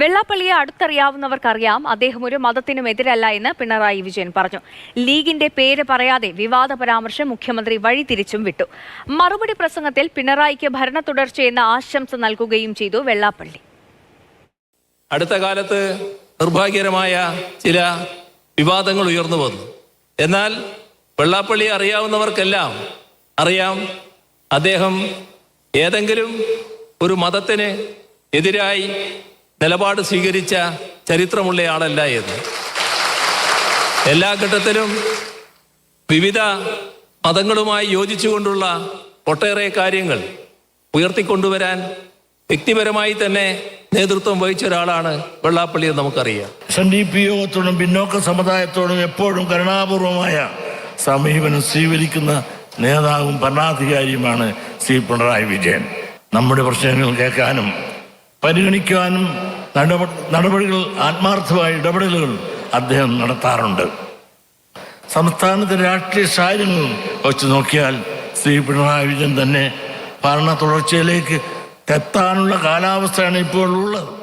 വെള്ളാപ്പള്ളിയെ അടുത്തറിയാവുന്നവർക്കറിയാം. അദ്ദേഹം ഒരു മതത്തിനും എതിരല്ല എന്ന് പിണറായി വിജയൻ പറഞ്ഞു. ലീഗിന്റെ പേര് പറയാതെ വിവാദ പരാമർശം മുഖ്യമന്ത്രി വഴിതിരിച്ചും വിട്ടു. മറുപടി പ്രസംഗത്തിൽ പിണറായിക്ക് ഭരണ തുടർച്ചയെന്ന ആശംസ നൽകുകയും ചെയ്തു വെള്ളാപ്പള്ളി. അടുത്ത കാലത്ത് നിർഭാഗ്യകരമായ ചില വിവാദങ്ങൾ ഉയർന്നു വന്നു. എന്നാൽ വെള്ളാപ്പള്ളി അറിയാവുന്നവർക്കെല്ലാം അറിയാം അദ്ദേഹം ഏതെങ്കിലും ഒരു മതത്തിന് എതിരായി നിലപാട് സ്വീകരിച്ച ചരിത്രമുള്ള ആളല്ല എന്ന്. എല്ലാ ഘട്ടത്തിലും വിവിധ മതങ്ങളുമായി യോജിച്ചുകൊണ്ടുള്ള ഒട്ടേറെ കാര്യങ്ങൾ ഉയർത്തിക്കൊണ്ടുവരാൻ വ്യക്തിപരമായി തന്നെ നേതൃത്വം വഹിച്ച ഒരാളാണ് വെള്ളാപ്പള്ളി എന്ന് നമുക്കറിയാം. എസ് എൻ ഡി പി യോഗത്തോടും പിന്നോക്ക സമുദായത്തോടും എപ്പോഴും കരുണാപൂർവമായ സമീപനം സ്വീകരിക്കുന്ന നേതാവും ഭരണാധികാരിയുമാണ് ശ്രീ പിണറായി വിജയൻ. നമ്മുടെ പ്രശ്നങ്ങൾ കേൾക്കാനും പരിഗണിക്കാനും നടപ- നടപടികൾ ആത്മാർത്ഥമായ ഇടപെടലുകൾ അദ്ദേഹം നടത്താറുണ്ട്. സംസ്ഥാനത്തെ രാഷ്ട്രീയ സാഹചര്യങ്ങൾ വെച്ച് നോക്കിയാൽ ശ്രീ പിണറായി വിജയൻ തന്നെ ഭരണ തുടർച്ചയിലേക്ക് എത്താനുള്ള കാലാവസ്ഥയാണ് ഇപ്പോൾ ഉള്ളത്